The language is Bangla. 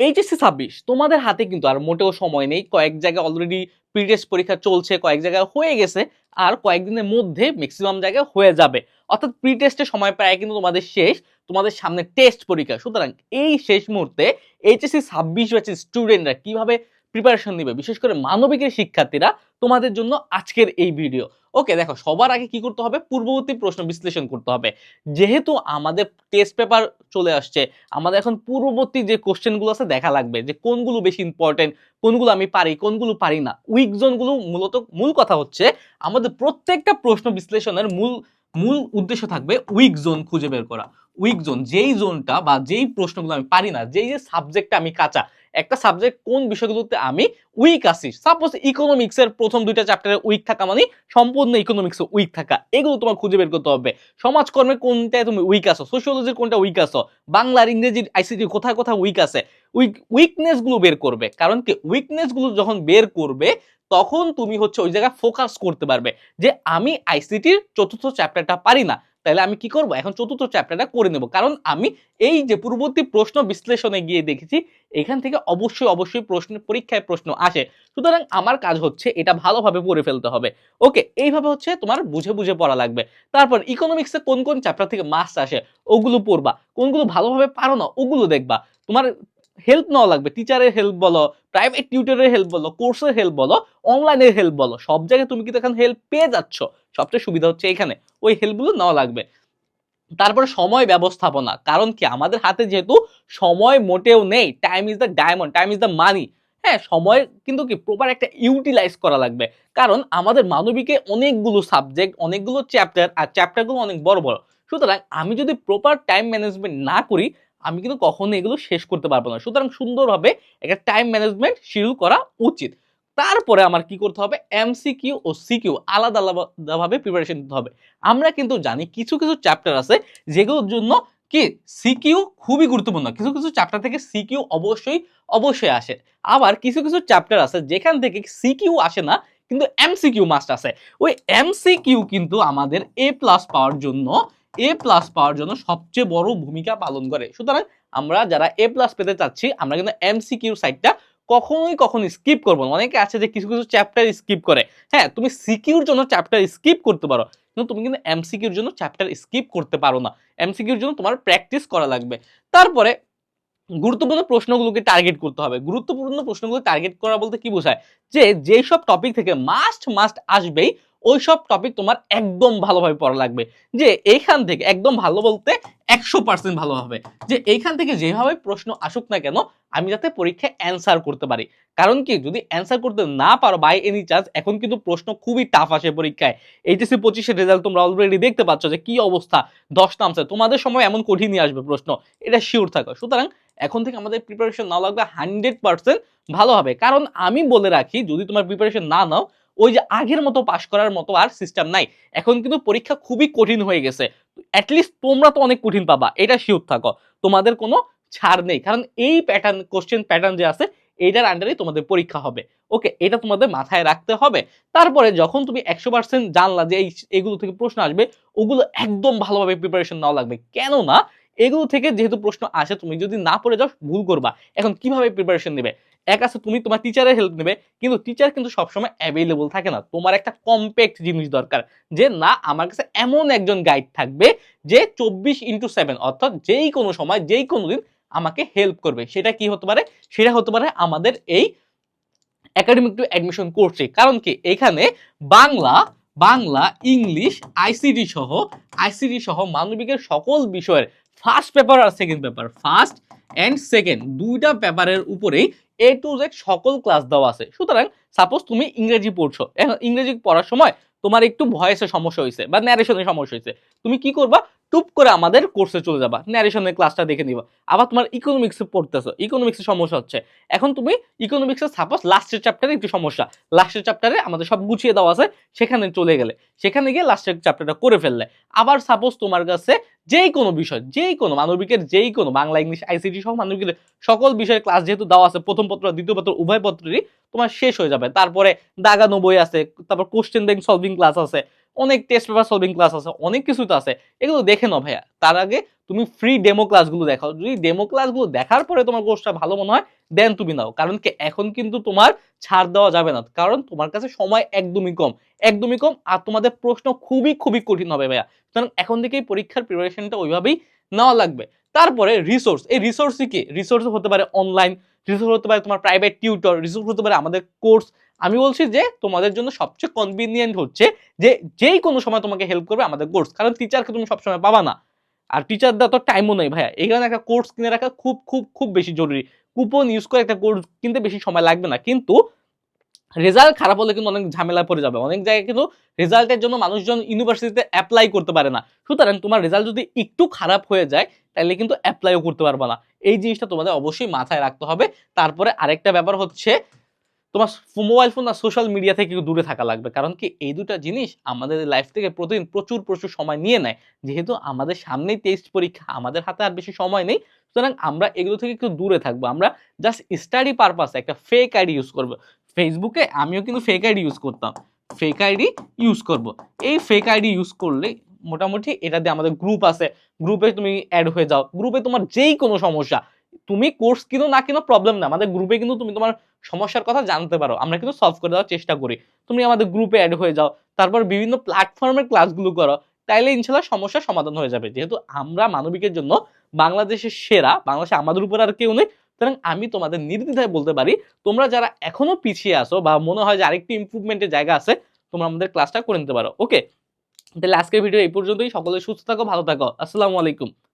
এইচএসসি ছাব্বিশ, তোমাদের হাতে কিন্তু আর মোটেও সময় নেই। কয়েক জায়গায় অলরেডি প্রিটেস্ট পরীক্ষা চলছে, কয়েক জায়গায় হয়ে গেছে, আর কয়েকদিনের মধ্যে ম্যাক্সিমাম জায়গায় হয়ে যাবে। অর্থাৎ প্রি টেস্টের সময় প্রায় কিন্তু তোমাদের শেষ, তোমাদের সামনে টেস্ট পরীক্ষা। সুতরাং এই শেষ মুহূর্তে এইচএসসি ছাব্বিশ ব্যাচের স্টুডেন্টরা কীভাবে প্রিপারেশন নিবে। বিশেষ করে মানবিকের শিক্ষার্থীরা তোমাদের জন্য আজকের এই ভিডিও ওকে দেখো, সবার আগে কি করতে হবে? পূর্ববর্তী প্রশ্ন বিশ্লেষণ করতে হবে। যেহেতু আমাদের টেস্ট পেপার চলে আসছে, আমাদের এখন পূর্ববর্তী যে কোশ্চেনগুলো আছে দেখা লাগবে যে কোনগুলো বেশি ইম্পর্টেন্ট কোনগুলো আমি পারি, কোনগুলো পারি না। উইক জোনগুলো মূলত মূল কথা হচ্ছে, আমাদের প্রত্যেকটা প্রশ্ন বিশ্লেষণের মূল মূল উদ্দেশ্য থাকবে উইক জোন খুঁজে বের করা। উইক জোন যেই জোনটা বা যেই প্রশ্নগুলো আমি পারি না, যেই যে সাবজেক্টটা আমি কাঁচা একটা সাবজেক্ট কোন বিষয়গুলোতে আমি উইক আছি? সাপোজ ইকোনমিক্সের প্রথম দুইটা চ্যাপ্টারে উইক থাকা মানে সম্পূর্ণ ইকোনমিক্সে উইক থাকা। এগুলো তোমার খুঁজে বের করতে হবে। সমাজকর্মে কোনটায় তুমি উইক আসো সোশিওলজির কোনটা উইক আছো? বাংলার ইংরেজির আইসিটি কোথায় কোথায় উইক আছে? উইক উইকনেসগুলো বের করবে। কারণ কি? উইকনেসগুলো যখন বের করবে, তখন তুমি হচ্ছে ওই জায়গায় ফোকাস করতে পারবে যে আমি আইসিটির চতুর্থ চ্যাপ্টারটা পারি না। তাহলে আমি কি করব? এখন চতুর্থ চ্যাপ্টারটা করে নেব। কারণ আমি এই যে পূর্ববর্তী প্রশ্ন বিশ্লেষণে গিয়ে দেখেছি, এখান থেকে অবশ্যই অবশ্যই প্রশ্ন, পরীক্ষায় প্রশ্ন আসে। সুতরাং আমার কাজ হচ্ছে এটা ভালোভাবে পড়ে ফেলতে হবে। ওকে, এইভাবে হচ্ছে তোমার বুঝে বুঝে পড়া লাগবে। তারপর ইকোনমিক্সে কোন কোন চ্যাপ্টার থেকে মার্কস আসে, ওগুলো পড়বা। কোনগুলো ভালোভাবে পারো না, ওগুলো দেখবা। তোমার হেল্প নেওয়া লাগবে টিচারের হেল্প বলো প্রাইভেট টিউটরের হেল্প বলো কোর্সের হেল্প বলো অনলাইনের হেল্প বলো, সব জায়গায় তুমি কিন্তু এখন হেল্প পেয়ে যাচ্ছ। সবচেয়ে সুবিধা হচ্ছে এখানে, ওই হেল্পগুলো নেওয়া লাগবে। তারপরে সময় ব্যবস্থাপনা, কারণ কি? আমাদের হাতে যেহেতু সময় মোটেও নেই time is the diamond time is the money হ্যাঁ সময় কিন্তু কি? প্রপার একটা ইউটিলাইজ করা লাগবে। কারণ আমাদের মানবিকে অনেকগুলো সাবজেক্ট অনেকগুলো চ্যাপ্টার আর চ্যাপ্টারগুলো অনেক বড় বড়। সুতরাং আমি যদি প্রপার টাইম ম্যানেজমেন্ট না করি আমি কিন্তু কখনো এগুলো শেষ করতে পারব না। সুতরাং সুন্দরভাবে একটা টাইম ম্যানেজমেন্ট শিডিউল করা উচিত। তারপরে আমার কি করতে হবে? এমসিকিউ ও সিকিউ আলাদা আলাদাভাবে প্রিপারেশন দিতে হবে। আমরা কিন্তু জানি কিছু কিছু চ্যাপ্টার আছে যেগুলোর জন্য কি সিকিউ খুবই গুরুত্বপূর্ণ। কিছু কিছু চ্যাপ্টার থেকে সিকিউ অবশ্যই অবশ্যই আসে। আবার কিছু কিছু চ্যাপ্টার আছে যেখান থেকে সিকিউ আসে না, কিন্তু এমসিকিউ মাস্ট আছে ওই এমসিকিউ কিন্তু আমাদের এ প্লাস পাওয়ার জন্য এ প্লাস পাওয়ার জন্য সবচেয়ে বড় ভূমিকা পালন করে। সুতরাং আমরা যারা এ প্লাস পেতে চাচ্ছি, আমরা কিন্তু এমসিকিউ সাইডটা কখনোই কখনো স্কিপ করব অনেকে আছে যে কিছু কিছু চ্যাপ্টার স্কিপ করে। হ্যাঁ তুমি সিকিউর জন্য চ্যাপ্টার স্কিপ করতে পারো, কিন্তু তুমি কিন্তু এমসিকিউর জন্য চ্যাপ্টার স্কিপ করতে পারো না। এমসিকিউর জন্য তোমার প্র্যাকটিস করা লাগবে। তারপরে গুরুত্বপূর্ণ প্রশ্নগুলোকে টার্গেট করতে হবে। গুরুত্বপূর্ণ প্রশ্নগুলো টার্গেট করা বলতে কি বোঝায়? যে যেই সব টপিক থেকে মাস্ট মাস্ট আসবেই ওই সব টপিক তোমার একদম ভালোভাবে পড়া লাগবে। যে এইখান থেকে একদম ভালো বলতে একশো পার্সেন্ট ভালো হবে। যে এইখান থেকে যেভাবে প্রশ্ন আসুক না কেন, আমি যাতে পরীক্ষায় অ্যান্সার করতে পারি। কারণ কি, যদি অ্যান্সার করতে না পারো বাই এনি চান্স এখন কিন্তু প্রশ্ন খুবই টাফ আসে পরীক্ষায়। এইচএসসি পঁচিশের রেজাল্ট তোমরা অলরেডি দেখতে পাচ্ছ যে কি অবস্থা, দশ নামছে। তোমাদের সময় এমন কঠিনই আসবে প্রশ্ন, এটা শিওর থাকো। সুতরাং এখন থেকে আমাদের প্রিপারেশন না লাগবে হান্ড্রেড পার্সেন্ট ভালো হবে। কারণ আমি বলে রাখি, যদি তোমার প্রিপারেশন না নাও ওই যে আগের মতো পাশ করার মতো আর সিস্টেম নাই। এখন কিন্তু পরীক্ষা খুবই কঠিন হয়ে গেছে। অ্যাটলিস্ট তোমরা তো অনেক কঠিন পাবা, এটা শিওর থাকো। তোমাদের কোনো ছাড় নেই, কারণ এই প্যাটার্ন কোশ্চেন প্যাটার্ন যে আছে এইটার আন্ডারেই তোমাদের পরীক্ষা হবে। ওকে এটা তোমাদের মাথায় রাখতে হবে। তারপরে যখন তুমি একশো পার্সেন্ট জানলা যে এই, এগুলো থেকে প্রশ্ন আসবে, ওগুলো একদম ভালোভাবে প্রিপারেশন নেওয়া লাগবে। কেননা, এগুলো থেকে যেহেতু প্রশ্ন আসে, তুমি যদি না পড়ে যাও, ভুল করবা। এখন কীভাবে প্রিপারেশন নেবে? এক আছে তুমি তোমার টিচারের হেল্প নেবে, কিন্তু টিচার কিন্তু সবসময় অ্যাভেলেবল থাকে না। তোমার একটা কম্প্যাক্ট জিনিস দরকার, যে না, আমার কাছে এমন একজন গাইড থাকবে যে চব্বিশ ইন্টু সেভেন অর্থাৎ যেই কোনো সময়, যেই কোনো দিন আমাকে হেল্প করবে। সেটা কি হতে পারে? সেটা হতে পারে আমাদের এই একাডেমিক টু অ্যাডমিশন কোর্সে কারণ কি? এখানে বাংলা বাংলা, ইংলিশ আইসিডি সহ আইসিডি সহ মানবিকের সকল বিষয়ের first paper R second paper first and second দুইটা পেপারের উপরেই এ টু জেড সকল ক্লাস দেওয়া আছে। সুতরাং সাপোজ তুমি ইংরেজি পড়ছো। ইংরেজি পড়ার সময় তোমার একটু ভয়েসে সমস্যা হয়েছে বা ন্যারেশনের সমস্যা হয়েছে তুমি কি করবা? টুপ করে আমাদের কোর্সে চলে যাবা। ন্যারেশনের ক্লাসটা দেখে নিবা। আবার তোমার ইকোনমিক্সে পড়তেছো। ইকোনমিক্সের সমস্যা হচ্ছে। এখন তুমি ইকোনমিক্সের সাপোজ লাস্টের চ্যাপ্টারে একটু সমস্যা। লাস্টের চ্যাপ্টারে আমাদের সব গুছিয়ে দেওয়া আছে, সেখানে চলে গেলে। সেখানে গিয়ে লাস্টের চ্যাপ্টারটা করে ফেললে। আবার সাপোজ তোমার কাছে যেই কোনো বিষয় যেই কোনো মানবিকের যেই কোনো বাংলা, ইংলিশ আইসিটি সহ মানবিকের সকল বিষয়ের ক্লাস যেহেতু দেওয়া আছে, প্রথম পত্র, দ্বিতীয় পত্র, উভয় পত্রেরই তোমার শেষ হয়ে যাবে। তারপরে দাগানো বই আছে, তারপর কোশ্চেন ব্যাংক সলভিং ক্লাস আছে। অনেক টেস্ট পেপার সলভিং ক্লাস আছে, অনেক কিছু তো আছে। এগুলো দেখে নাও ভাইয়া। তার আগে তুমি ফ্রি ডেমো ক্লাসগুলো দেখাও। যদি ডেমো ক্লাসগুলো দেখার পরে তোমার কোর্সটা ভালো মনে হয় দেন তুমি নাও। কারণ কি, এখন কিন্তু তোমার ছাড় দেওয়া যাবে না। কারণ তোমার কাছে সময় একদমই কম। একদমই কম। আর তোমাদের প্রশ্ন খুবই খুবই কঠিন হবে ভাইয়া। সুতরাং এখন থেকেই পরীক্ষার প্রিপারেশনটা ওইভাবেই নেওয়া লাগবে। তারপরে রিসোর্স এই রিসোর্সই কি? রিসোর্স হতে পারে অনলাইন রিসোর্স হতে পারে তোমার প্রাইভেট টিউটর রিসোর্স হতে পারে আমাদের কোর্স আমি বলছি যে তোমাদের জন্য সবচেয়ে কনভিনিয়েন্ট হচ্ছে যে যেই কোনো সময় তোমাকে হেল্প করবে আমাদের কোর্স কারণ টিচারকে তুমি সবসময় পাবা না। আর টিচারদের তো টাইমও নেই ভাইয়া। এই কারণে একটা কোর্স কিনে রাখা খুব খুব খুব বেশি জরুরি। কুপন ইউজ করে একটা কোর্স কিনতে বেশি সময় লাগবে না। কিন্তু রেজাল্ট খারাপ হলে কিন্তু অনেক ঝামেলা পড়ে যাবে। অনেক জায়গায় কিন্তু রেজাল্টের জন্য মানুষজন ইউনিভার্সিটিতে অ্যাপ্লাই করতে পারে না। সুতরাং তোমার রেজাল্ট যদি একটু খারাপ হয়ে যায়, তাহলে কিন্তু অ্যাপ্লাইও করতে পারবে না। এই জিনিসটা তোমাদের অবশ্যই মাথায় রাখতে হবে। তারপরে আরেকটা ব্যাপার হচ্ছে তোমার মোবাইল ফোন আর সোশ্যাল মিডিয়া থেকে দূরে থাকা লাগবে। কারণ কি? এই দুটা জিনিস আমাদের লাইফ থেকে প্রতিদিন প্রচুর প্রচুর সময় নিয়ে নেয়। যেহেতু আমাদের সামনেই টেস্ট পরীক্ষা, আমাদের হাতে আর বেশি সময় নেই। সুতরাং আমরা এগুলো থেকে একটু দূরে থাকব। আমরা জাস্ট স্টাডি পারপাসে একটা ফেক আইডি ইউজ করব। ফেসবুকে আমিও কিন্তু ফেক আইডি ইউজ করতাম। ফেক আইডি ইউজ করব। এই ফেক আইডি ইউজ করলে মোটামুটি এটা দিয়ে আমাদের গ্রুপ আছে। গ্রুপে তুমি অ্যাড হয়ে যাও। গ্রুপে তোমার যেই কোনো সমস্যা তুমি কোর্স কিনো না কিনো প্রবলেম না। আমাদের গ্রুপে কিন্তু তুমি তোমার সমস্যার কথা জানতে পারো। আমরা কিন্তু সলভ করে দেওয়ার চেষ্টা করি। তুমি আমাদের গ্রুপে অ্যাড হয়ে যাও। তারপর বিভিন্ন প্ল্যাটফর্মের ক্লাসগুলো করো। তাইলে ইনশাল্লাহ সমস্যার সমাধান হয়ে যাবে। যেহেতু আমরা মানবিকের জন্য বাংলাদেশের সেরা, বাংলাদেশে আমাদের উপর আর কেউ নেই। সুতরাং আমি তোমাদের নির্দ্বিধায় বলতে পারি, তোমরা যারা এখনও পিছিয়ে আসো বা মনে হয় যে আরেকটু ইমপ্রুভমেন্টের জায়গা আছে, তোমরা আমাদের ক্লাসটা করে নিতে পারো। ওকে তাহলে আজকের ভিডিও এই পর্যন্তই। সকলে সুস্থ থাকো, ভালো থাকো। আসসালামু আলাইকুম।